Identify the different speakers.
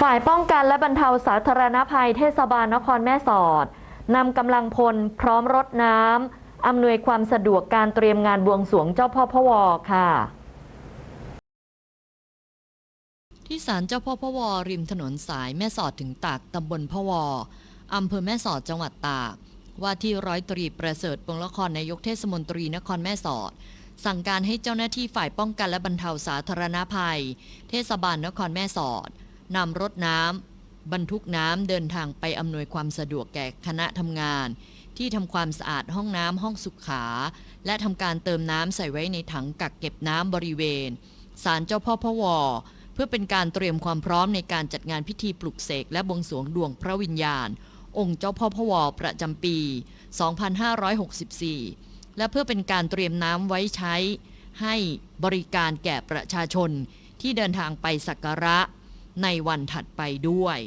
Speaker 1: ฝ่ายป้องกันและบรรเทาสาธารณภัยเทศบาลนครแม่สอดนำกำลังพลพร้อมรถน้ำอำนวยความสะดวกการเตรียมงานบวงสวงเจ้าพ่อพะวอค่ะ
Speaker 2: ที่ศาลเจ้าพ่อพะวอริมถนนสายแม่สอดถึงตากตำบลพะวออำเภอแม่สอดจังหวัดตาก ว่าที่ร้อยตรีประเสริฐปงละครนายกเทศมนตรีนครแม่สอด สั่งการให้เจ้าหน้าที่ฝ่ายป้องกันและบรรเทาสาธารณภัย เทศบาลนครแม่สอด นำรถน้ำบรรทุกน้ำเดินทางไปอำนวยความสะดวกแก่คณะทำงาน ที่ทำความสะอาดห้องน้ำห้องสุขา และทำการเติมน้ำใส่ไว้ในถังกักเก็บน้ำบริเวณศาลเจ้าพ่อพะวอเพื่อเป็นการเตรียมความพร้อมในการจัดงานพิธีปลุกเสกและบวงสรวงดวงพระวิญญาณ องค์เจ้าพ่อพะวอประจำปี 2564 และเพื่อเป็นการเตรียมน้ำไว้ใช้ ให้บริการแก่ประชาชนที่เดินทางไปสักการะ ในวันถัดไปด้วย